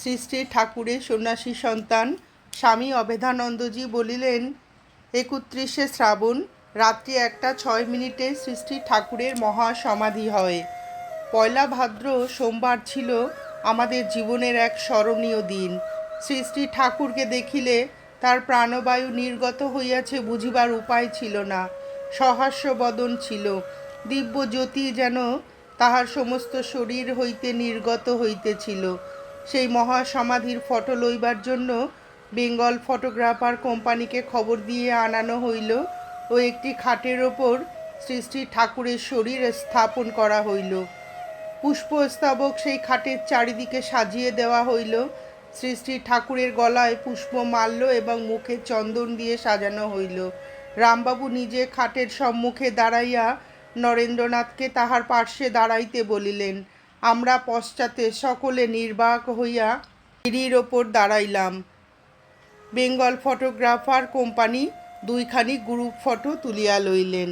শ্রী শ্রী ঠাকুরের সন্ন্যাসী সন্তান স্বামী অভেদানন্দজি বলিলেন, একত্রিশে শ্রাবণ, রাত্রি একটা ছয় মিনিটে শ্রী শ্রী ঠাকুরের মহা সমাধি হয়। পয়লা ভাদ্র সোমবার ছিল আমাদের জীবনের এক স্মরণীয় দিন। শ্রী শ্রী ঠাকুরকে দেখিলে তার প্রাণবায়ু নির্গত হইয়াছে বুঝিবার উপায় ছিল না। সহাস্য বদন ছিল। দিব্য জ্যোতি যেন তাহার সমস্ত শরীর হইতে নির্গত হইতেছিল। সেই মহা সমাধির ফটো লইবার জন্য বেঙ্গল ফটোগ্রাফার কোম্পানিকে খবর দিয়ে আনানো হইল ও একটি খাটের ওপর শ্রী শ্রী ঠাকুরের শরীর স্থাপন করা হইল। পুষ্পস্তবক সেই খাটের চারিদিকে সাজিয়ে দেওয়া হইল। শ্রী শ্রী ঠাকুরের গলায় পুষ্পমাল্য এবং মুখে চন্দন দিয়ে সাজানো হইল। রামবাবু নিজে খাটের সম্মুখে দাঁড়াইয়া নরেন্দ্রনাথকে তাহার পার্শ্বে দাঁড়াইতে বলিলেন আমরা পশ্চাতে সকলে নির্বাক হইয়া সিঁড়ির ওপর দাঁড়াইলাম। বেঙ্গল ফটোগ্রাফার কোম্পানি দুইখানি গ্রুপ ফটো তুলিয়া লইলেন।